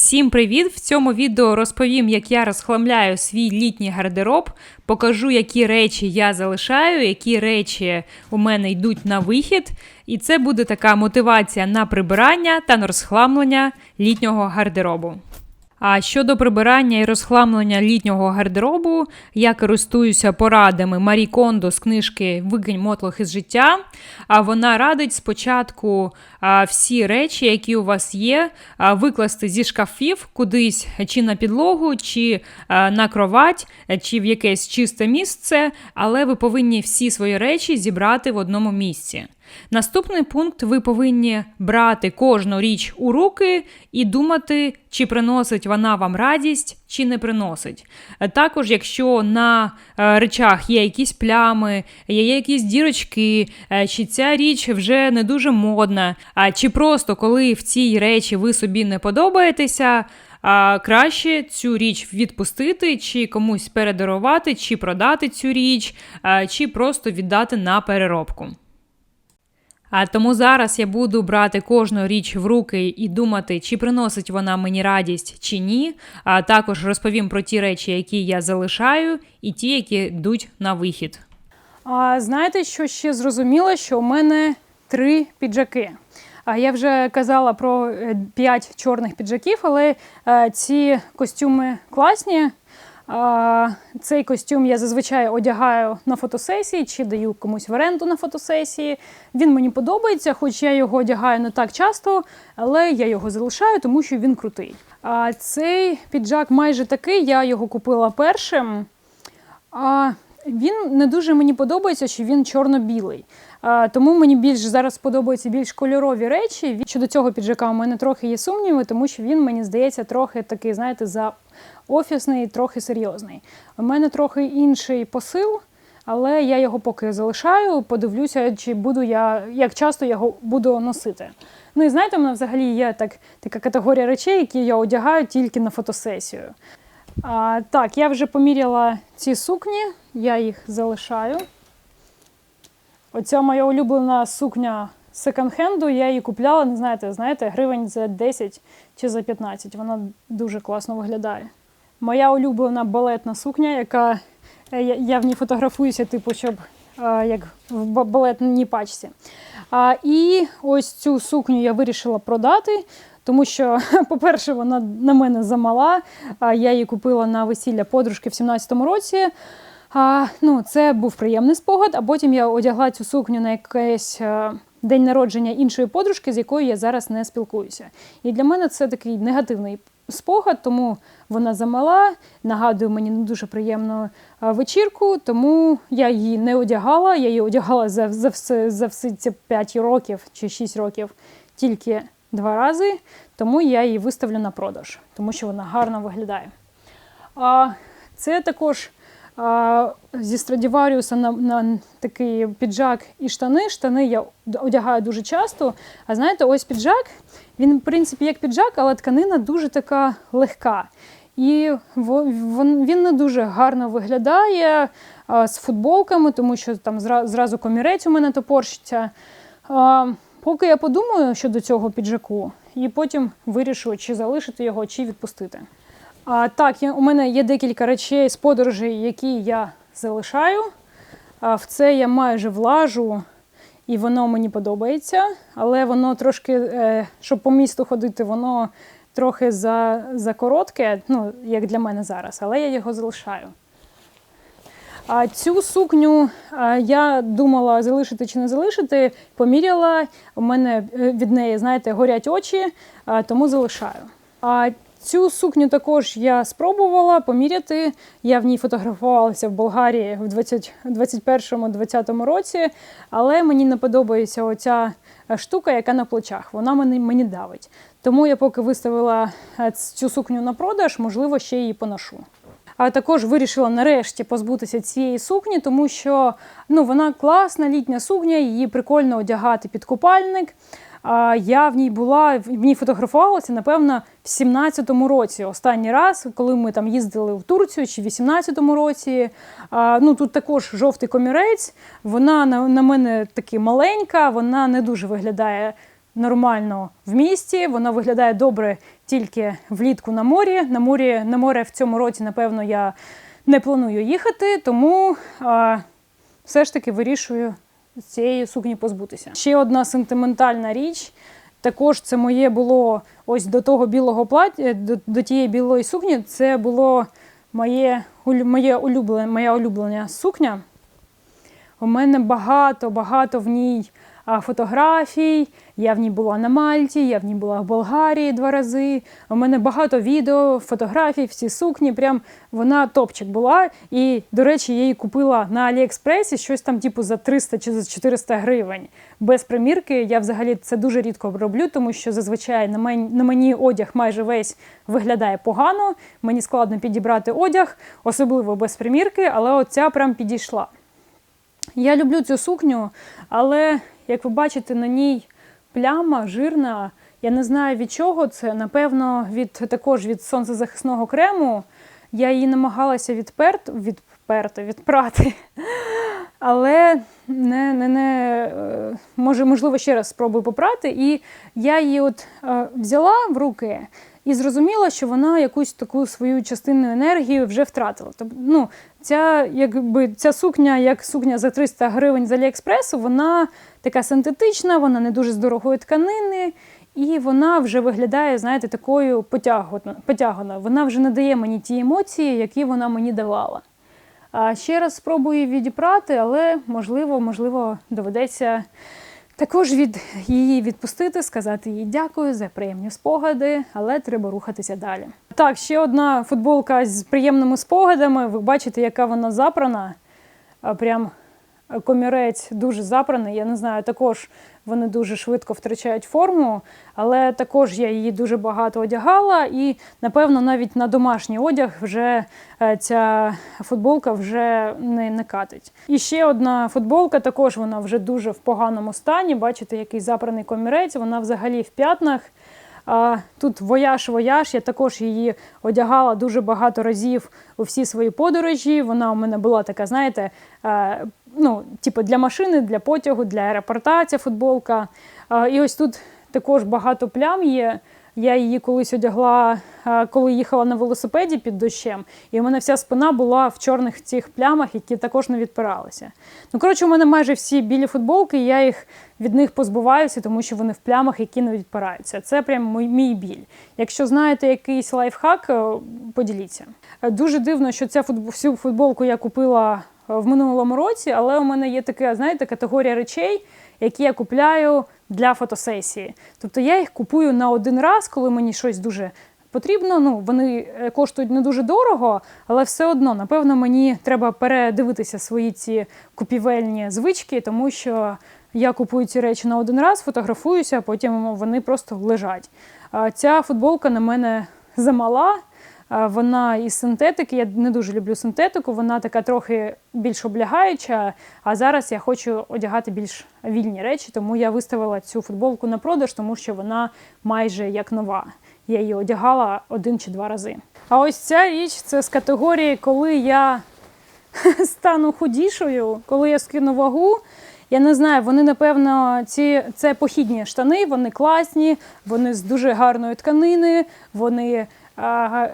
Всім привіт! В цьому відео розповім, як я розхламляю свій літній гардероб, покажу, які речі я залишаю, які речі у мене йдуть на вихід. І це буде така мотивація на прибирання та на розхламлення літнього гардеробу. А щодо прибирання і розхламлення літнього гардеробу, я користуюся порадами Марі Кондо з книжки Викинь мотлох із життя. А вона радить спочатку всі речі, які у вас є, викласти зі шкафів кудись чи на підлогу, чи на кровать, чи в якесь чисте місце, але ви повинні всі свої речі зібрати в одному місці. Наступний пункт: ви повинні брати кожну річ у руки і думати, чи приносить вона вам радість, чи не приносить. Е, Також, якщо на е, речах є якісь плями, є якісь дірочки, е, чи ця річ вже не дуже модна, чи просто коли в цій речі ви собі не подобаєтеся. А краще цю річ відпустити, чи комусь передарувати, чи продати цю річ, чи просто віддати на переробку. А тому зараз я буду брати кожну річ в руки і думати, чи приносить вона мені радість чи ні. А також розповім про ті речі, які я залишаю, і ті, які йдуть на вихід. А знаєте, що ще зрозуміло, що у мене три піджаки. А я вже казала про е, п'ять чорних піджаків, але е, ці костюми класні. Цей костюм я зазвичай одягаю на фотосесії чи даю комусь в оренду на фотосесії. Він мені подобається, хоч я його одягаю не так часто, але я його залишаю, тому що він крутий. А цей піджак майже такий, я його купила першим. А він не дуже мені подобається, що він чорно-білий. Тому мені більш зараз подобаються більш кольорові речі. Щодо цього піджака у мене трохи є сумніви, тому що він мені здається трохи такий, знаєте, за офісний, трохи серйозний. У мене трохи інший посил, але я його поки залишаю. Подивлюся, чи буду я, як часто його буду носити. Ну і знаєте, у мене взагалі є так, така категорія речей, які я одягаю тільки на фотосесію. А, так, я вже поміряла ці сукні, я їх залишаю. Оця моя улюблена сукня секонд-хенду, я її купляла, не знаєте, знаєте, гривень за 10 чи за 15. Вона дуже класно виглядає. Моя улюблена балетна сукня, яка е, я, в ній фотографуюся, типу, щоб е, як в балетній пачці. А, і ось цю сукню я вирішила продати, тому що, по-перше, вона на мене замала. Я її купила на весілля подружки в 17-му році. А, ну, це був приємний спогад, а потім я одягла цю сукню на якийсь е, день народження іншої подружки, з якою я зараз не спілкуюся. І для мене це такий негативний спогад, тому вона замала, нагадує мені не дуже приємну е, вечірку, тому я її не одягала. Я її одягала за, за, все, за всі ці 5 років чи 6 років тільки два рази, тому я її виставлю на продаж, тому що вона гарно виглядає. А, це також зі Страдіваріуса на, на такий піджак і штани. Штани я одягаю дуже часто. А знаєте, ось піджак, він, в принципі, як піджак, але тканина дуже така легка. І він не дуже гарно виглядає з футболками, тому що там зразу комірець у мене топорщиться. Поки я подумаю щодо цього піджаку, і потім вирішу, чи залишити його, чи відпустити. А, так, я, у мене є декілька речей з подорожей, які я залишаю. А, в це я майже влажу, і воно мені подобається, але воно трошки, е, щоб по місту ходити, воно трохи за, за коротке, ну, як для мене зараз, але я його залишаю. А цю сукню я думала залишити чи не залишити, поміряла. У мене е, від неї, знаєте, горять очі, тому залишаю. А цю сукню також я спробувала поміряти. Я в ній фотографувалася в Болгарії в 20 21-20 році, але мені не подобається оця е, штука, яка на плечах. Вона мені, мені давить. Тому я поки виставила е, цю сукню на продаж, можливо, ще її поношу. А також вирішила нарешті позбутися цієї сукні, тому що ну, вона класна літня сукня, її прикольно одягати під купальник. Я в ній була, в ній фотографувалася, напевно, в 17-му році. Останній раз, коли ми там їздили в Турцію чи в 18-му році. Ну, тут також жовтий комірець. Вона на, мене таки маленька, вона не дуже виглядає нормально в місті. Вона виглядає добре тільки влітку на морі. На морі на море в цьому році, напевно, я не планую їхати, тому а, все ж таки вирішую цієї сукні позбутися. Ще одна сентиментальна річ. Також це моє було ось до того білого плаття, до, до тієї білої сукні. Це було моє, моє улюблене, моя улюблена сукня. У мене багато, багато в ній фотографій. Я в ній була на Мальті, я в ній була в Болгарії два рази. У мене багато відео, фотографій, всі сукні. Прям вона топчик була. І, до речі, я її купила на Аліекспресі щось там, типу, за 300 чи за 400 гривень. Без примірки. Я взагалі це дуже рідко роблю, тому що зазвичай на мені, на мені одяг майже весь виглядає погано. Мені складно підібрати одяг, особливо без примірки, але оця прям підійшла. Я люблю цю сукню, але як ви бачите, на ній пляма жирна. Я не знаю від чого це. Напевно, від також від сонцезахисного крему. Я її намагалася відперт, відперти, відпрати. Але не, не, не, е, може, можливо, ще раз спробую попрати. І я її от е, взяла в руки і зрозуміла, що вона якусь таку свою частинну енергію вже втратила. Тобто, ну, ця, якби, ця сукня, як сукня за 300 гривень з Аліекспресу, вона така синтетична, вона не дуже з дорогої тканини. І вона вже виглядає, знаєте, такою потягано. Вона вже не дає мені ті емоції, які вона мені давала. А ще раз спробую відіпрати, але можливо, можливо, доведеться також від її відпустити, сказати їй дякую за приємні спогади, але треба рухатися далі. Так, ще одна футболка з приємними спогадами. Ви бачите, яка вона запрана. Прям комірець дуже запраний. Я не знаю, також вони дуже швидко втрачають форму, але також я її дуже багато одягала, і напевно навіть на домашній одяг вже е, ця футболка вже не, не катить. І ще одна футболка, також вона вже дуже в поганому стані. Бачите, який запраний комірець, вона взагалі в п'ятнах. Тут вояж-вояж, я також її одягала дуже багато разів у всі свої подорожі. Вона у мене була така, знаєте, е, ну, типу для машини, для потягу, для аеропорта ця футболка. А, І ось тут також багато плям є. Я її колись одягла, е, коли їхала на велосипеді під дощем, і у мене вся спина була в чорних цих плямах, які також не відпиралися. Ну, коротше, у мене майже всі білі футболки, і я їх від них позбуваюся, тому що вони в плямах, які не відпираються. Це прям мій, біль. Якщо знаєте якийсь лайфхак, е, поділіться. Е, Дуже дивно, що ця всю футболку я купила в минулому році, але у мене є така, знаєте, категорія речей, які я купляю для фотосесії. Тобто я їх купую на один раз, коли мені щось дуже потрібно. Ну, вони е, коштують не дуже дорого, але все одно, напевно, мені треба передивитися свої ці купівельні звички, тому що я купую ці речі на один раз, фотографуюся, а потім вони просто лежать. Ця футболка на мене замала. Вона із синтетики. Я не дуже люблю синтетику. Вона така трохи більш облягаюча. А зараз я хочу одягати більш вільні речі, тому я виставила цю футболку на продаж, тому що вона майже як нова. Я її одягала один чи два рази. А ось ця річ це з категорії, коли я стану худішою, коли я скину вагу. Я не знаю, вони напевно ці це похідні штани, вони класні, вони з дуже гарної тканини, вони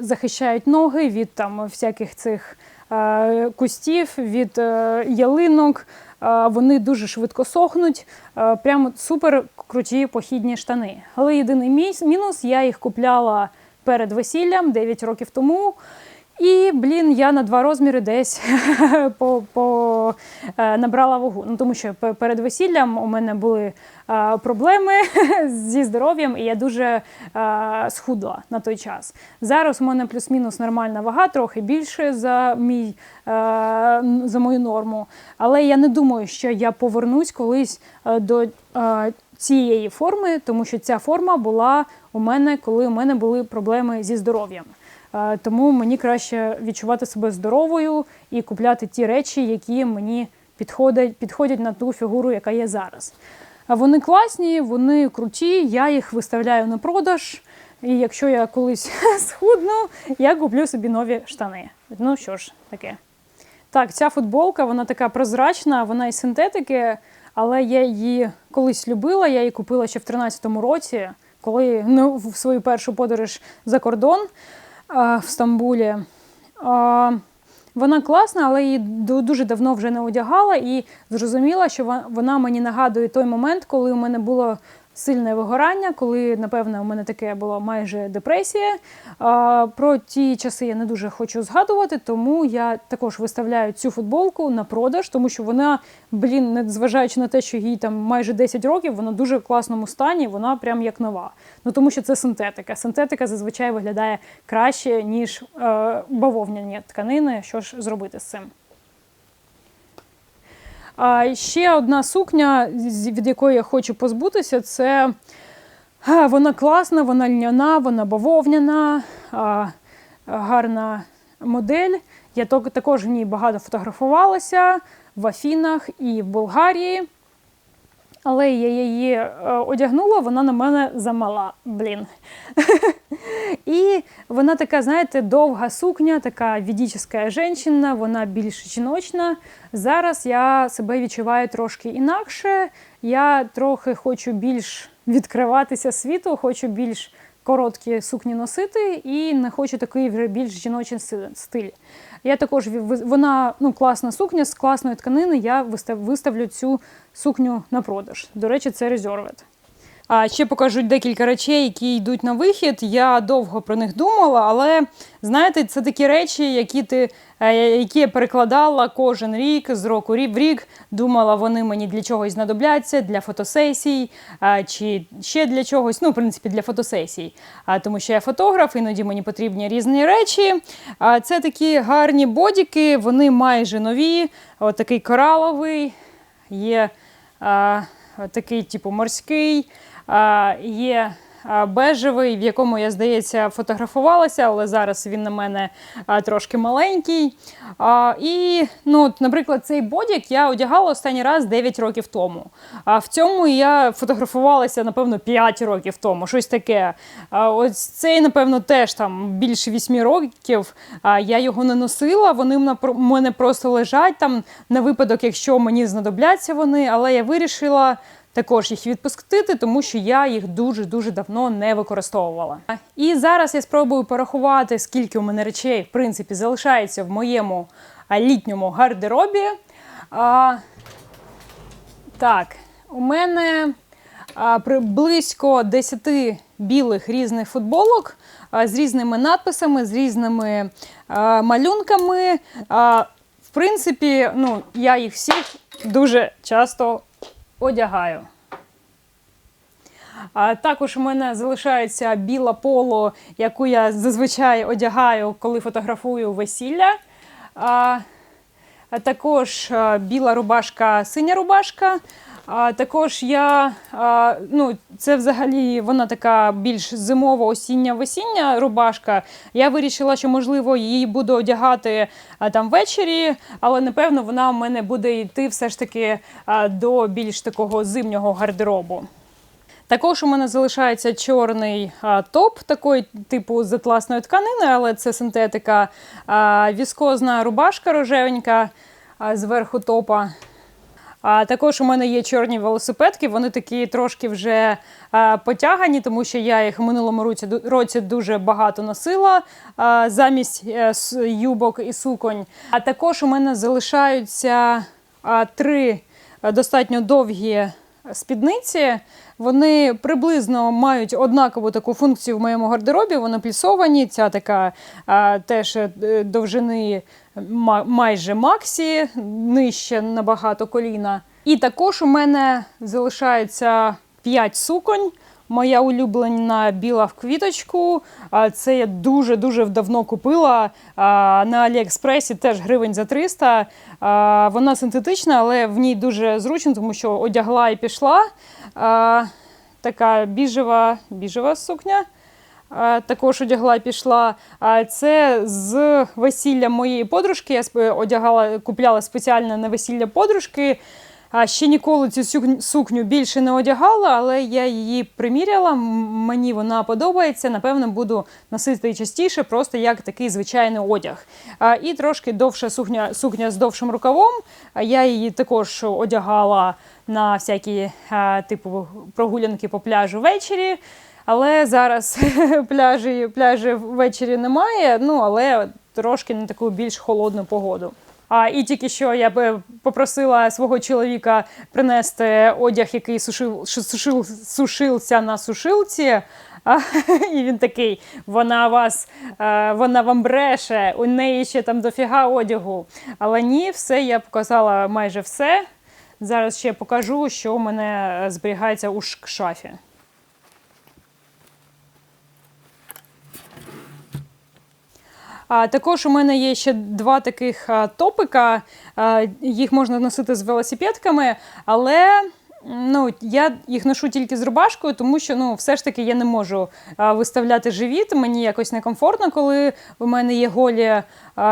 захищають ноги від там всяких цих кустів, від е, ялинок. Вони дуже швидко сохнуть. Прямо супер круті похідні штани. Але єдиний мінус, я їх купляла перед весіллям 9 років тому. І, блін, я на два розміри десь по, по, е, набрала вагу. Ну, тому що перед весіллям у мене були е, проблеми зі здоров'ям, і я дуже е, схудла на той час. Зараз у мене плюс-мінус нормальна вага, трохи більше за, мій, за мою норму. Але я не думаю, що я повернусь колись до цієї форми, тому що ця форма була у мене, коли у мене були проблеми зі здоров'ям. Е, Тому мені краще відчувати себе здоровою і купляти ті речі, які мені підходять, підходять на ту фігуру, яка є зараз. А Вони класні, вони круті, я їх виставляю на продаж. І якщо я колись схудну, я куплю собі нові штани. Ну що ж, таке. Так, ця футболка, вона така прозрачна, вона із синтетики, але я її колись любила. Я її купила ще в 13-му році, коли ну, в свою першу подорож за кордон в Стамбулі. Вона класна, але її дуже давно вже не одягала і зрозуміла, що вона мені нагадує той момент, коли у мене було сильне вигорання, коли, напевно, у мене таке було майже депресія. Про ті часи я не дуже хочу згадувати, тому я також виставляю цю футболку на продаж, тому що вона, блін, незважаючи на те, що їй там майже 10 років, вона дуже в класному стані, вона прям як нова. Ну тому що це синтетика. Синтетика зазвичай виглядає краще, ніж е, бавовняні тканини. Що ж зробити з цим? А ще одна сукня, від якої я хочу позбутися, це вона класна, вона льняна, вона бавовняна, гарна модель. Я також в ній багато фотографувалася в Афінах і в Болгарії. Але я її е, одягнула, вона на мене замала. Блін. І вона така, знаєте, довга сукня, така ведічна жінка, вона більш жіночна. Зараз я себе відчуваю трошки інакше. Я трохи хочу більш відкриватися світу, хочу більш короткі сукні носити і не хочу такий вже більш жіночий стиль. Я також вона ну, класна сукня з класної тканини. Я виставлю цю сукню на продаж. До речі, це резервет. А ще покажуть декілька речей, які йдуть на вихід. Я довго про них думала, але знаєте, це такі речі, які ти е, які я перекладала кожен рік з року в рік. Думала, вони мені для чогось знадобляться, для фотосесій чи ще для чогось. Ну, в принципі, для фотосесій. Тому що я фотограф, іноді мені потрібні різні речі. А, це такі гарні бодіки, вони майже нові. От такий кораловий, є такий, типу, морський, є бежевий, в якому я, здається, фотографувалася, але зараз він на мене трошки маленький. І, ну, наприклад, цей бодік я одягала останній раз 9 років тому. А в цьому я фотографувалася, напевно, 5 років тому, щось таке. Ось цей, напевно, теж там більше 8 років. Я його не носила, вони в мене просто лежать там на випадок, якщо мені знадобляться вони, але я вирішила також їх відпустити, тому що я їх дуже-дуже давно не використовувала. І зараз я спробую порахувати, скільки у мене речей, в принципі, залишається в моєму літньому гардеробі. А, так, у мене а, близько 10 білих різних футболок з різними надписами, з різними а, малюнками. А, в принципі, ну, я їх всіх дуже часто одягаю. А також у мене залишається біла поло, яку я зазвичай одягаю, коли фотографую весілля. А, а також біла рубашка, синя рубашка. А також я, а, ну, це взагалі вона така більш зимова осіння весіння рубашка. Я вирішила, що можливо її буду одягати а, там ввечері, але напевно вона у мене буде йти все ж таки а, до більш такого зимнього гардеробу. Також у мене залишається чорний а, топ, такої типу з атласної тканини, але це синтетика, а, віскозна рубашка рожевенька а, зверху топа. А також у мене є чорні велосипедки, вони такі трошки вже потягані, тому що я їх в минулому році, дуже багато носила замість е, юбок і суконь. А також у мене залишаються три достатньо довгі спідниці. Вони приблизно мають однакову таку функцію в моєму гардеробі. Вони плісовані. Ця така а, теж е, довжини майже максі, нижче набагато коліна. І також у мене залишається 5 суконь. Моя улюблена біла в квіточку. Це я дуже-дуже давно купила на Аліекспресі, теж гривень за 300. Вона синтетична, але в ній дуже зручно, тому що одягла і пішла. Така біжева, біжева сукня. Також одягла і пішла. Це з весілля моєї подружки. Я одягала, купляла спеціально на весілля подружки. А ще ніколи цю сукню- більше не одягала, але я її приміряла. Мені вона подобається. Напевно, буду носити частіше, просто як такий звичайний одяг. А, і трошки довша сукня, сукня з довшим рукавом. Я її також одягала на всякі типу прогулянки по пляжу ввечері. Але зараз пляжі, пляжі ввечері немає. Ну але трошки на таку більш холодну погоду. А і тільки що я би попросила свого чоловіка принести одяг, який сушив, сушив, сушився на сушилці. А, і він такий: вона вас, е, вона вам бреше, у неї ще там дофіга одягу. Але ні, все, я показала майже все. Зараз ще покажу, що у мене е, зберігається у шафі. Також у мене є ще два таких топика. Їх можна носити з велосипедками, але ну, я їх ношу тільки з рубашкою, тому що ну, все ж таки я не можу виставляти живіт. Мені якось некомфортно, коли у мене є голі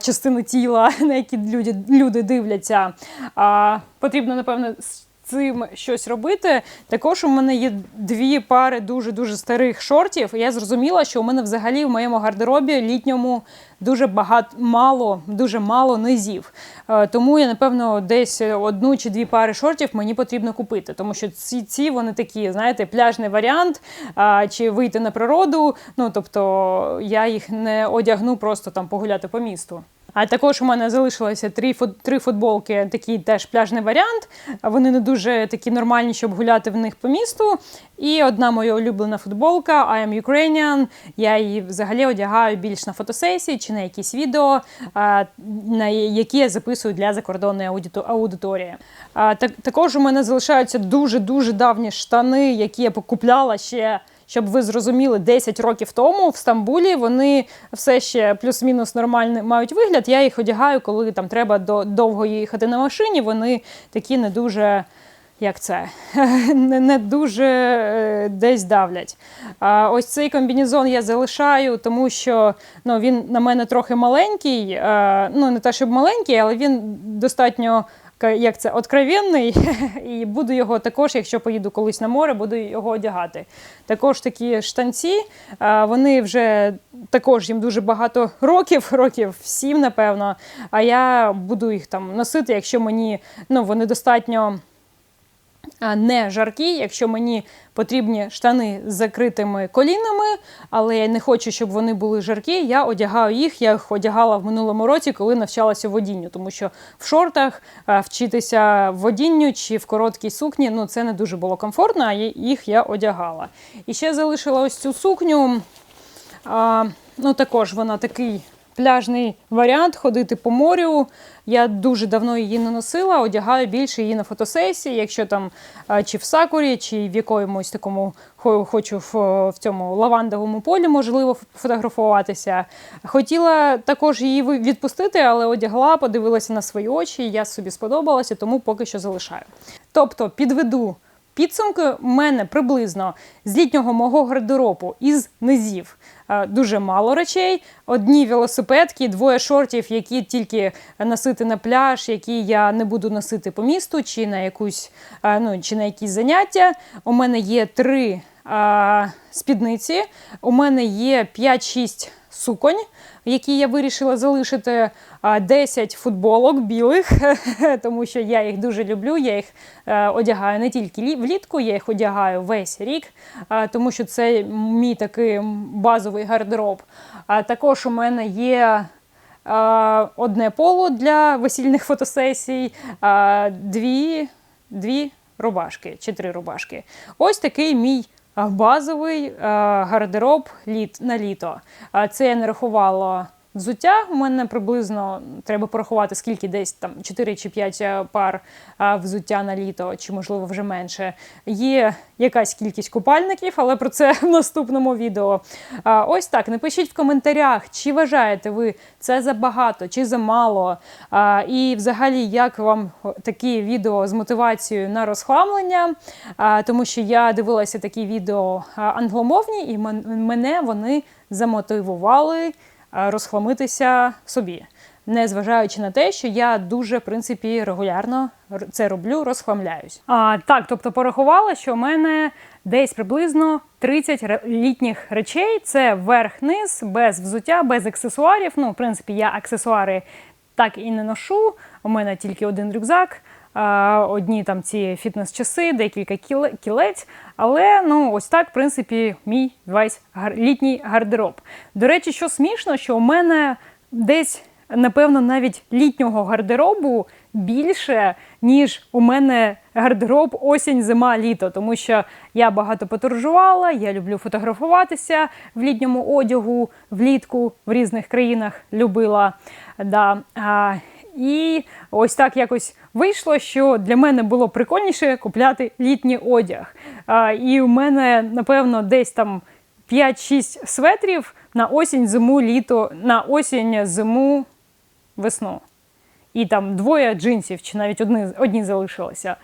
частини тіла, на які люди, люди дивляться. А, потрібно, напевно, цим щось робити. Також у мене є дві пари дуже дуже старих шортів. І я зрозуміла, що у мене взагалі в моєму гардеробі літньому дуже багато мало, дуже мало низів. Е, Тому я напевно десь одну чи дві пари шортів мені потрібно купити, тому що ці, ці вони такі, знаєте, пляжний варіант, а, чи вийти на природу. Ну тобто я їх не одягну просто там погуляти по місту. А також у мене залишилося три, три футболки, такий теж пляжний варіант. Вони не дуже такі нормальні, щоб гуляти в них по місту. І одна моя улюблена футболка I am Ukrainian. Я її взагалі одягаю більш на фотосесії чи на якісь відео, на які я записую для закордонної аудито- аудиторії. Також у мене залишаються дуже дуже давні штани, які я покупляла ще. Щоб ви зрозуміли, 10 років тому в Стамбулі вони все ще плюс-мінус нормальний мають вигляд. Я їх одягаю, коли там треба до, довго їхати на машині. Вони такі не дуже. Як це не, дуже е, десь давлять. А ось цей комбінезон я залишаю, тому що ну, він на мене трохи маленький. Е, ну не те, щоб маленький, але він достатньо як це откровенний, і буду його також, якщо поїду колись на море, буду його одягати. Також такі штанці, вони вже також їм дуже багато років, років всім, напевно. А я буду їх там носити, якщо мені ну, вони достатньо. Не жаркі, якщо мені потрібні штани з закритими колінами, але я не хочу, щоб вони були жаркі. Я одягаю їх. Я їх одягала в минулому році, коли навчалася водінню, тому що в шортах вчитися водінню чи в короткій сукні ну це не дуже було комфортно, а їх я одягала. І ще залишила ось цю сукню. А, ну також вона такий пляжний варіант ходити по морю. Я дуже давно її не носила, одягаю більше її на фотосесії, якщо там чи в сакурі, чи в якомусь такому хочу в, цьому лавандовому полі, можливо, фотографуватися. Хотіла також її відпустити, але одягла, подивилася на свої очі, я собі сподобалася, тому поки що залишаю. Тобто підведу Підсумки в мене приблизно з літнього мого гардеробу із низів е, дуже мало речей. Одні велосипедки, двоє шортів, які тільки носити на пляж, які я не буду носити по місту, чи на якусь е, ну, чи на якісь заняття. У мене є три е, спідниці. У мене є 5-6 суконь, які я вирішила залишити 10 футболок білих, тому що я їх дуже люблю. Я їх е, одягаю не тільки влітку, я їх одягаю весь рік, тому що це мій такий базовий гардероб. А також у мене є. Одне поло для весільних фотосесій, дві, дві рубашки чи три рубашки. Ось такий мій базовий е, гардероб літ, на літо. А Це я не рахувала взуття. У мене приблизно треба порахувати, скільки десь там 4 чи 5 пар взуття на літо, чи можливо вже менше. Є якась кількість купальників, але про це в наступному відео. Ось так. Напишіть в коментарях, чи вважаєте ви це забагато, чи замало. І взагалі, як вам такі відео з мотивацією на розхламлення, тому що я дивилася такі відео англомовні, і мене вони замотивували розхламитися собі. незважаючи на те, що я дуже в принципі регулярно це роблю, розхламляюсь. А, так, тобто порахувала, що у мене десь приблизно 30 ре- літніх речей. Це верх-низ, без взуття, без аксесуарів. Ну, в принципі, я аксесуари так і не ношу. У мене тільки один рюкзак. Одні там ці фітнес-часи, декілька кіле- кілець. Але ну ось так, в принципі, мій весь літній гардероб. До речі, що смішно, що у мене десь, напевно, навіть літнього гардеробу більше, ніж у мене гардероб осінь, зима, літо. Тому що я багато подорожувала, я люблю фотографуватися в літньому одягу, влітку в різних країнах любила. Да. І ось так якось вийшло, що для мене було прикольніше купляти літній одяг. І у мене, напевно, десь там 5-6 светрів на осінь, зиму, літо, на осінь, зиму, весну. І там двоє джинсів, чи навіть одні, одні залишилися.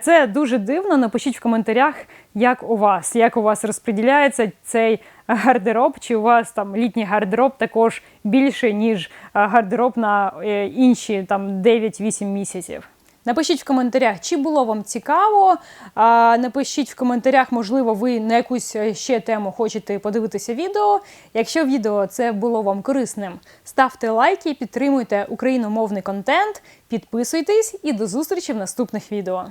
Це дуже дивно. Напишіть в коментарях, як у вас, як у вас розподіляється цей гардероб, чи у вас там літній гардероб також більше, ніж гардероб на е, інші там 9-8 місяців. Напишіть в коментарях, чи було вам цікаво. Напишіть в коментарях, можливо, ви на якусь е, ще тему хочете подивитися відео. Якщо відео це було вам корисним, ставте лайки, підтримуйте україномовний контент, підписуйтесь і до зустрічі в наступних відео.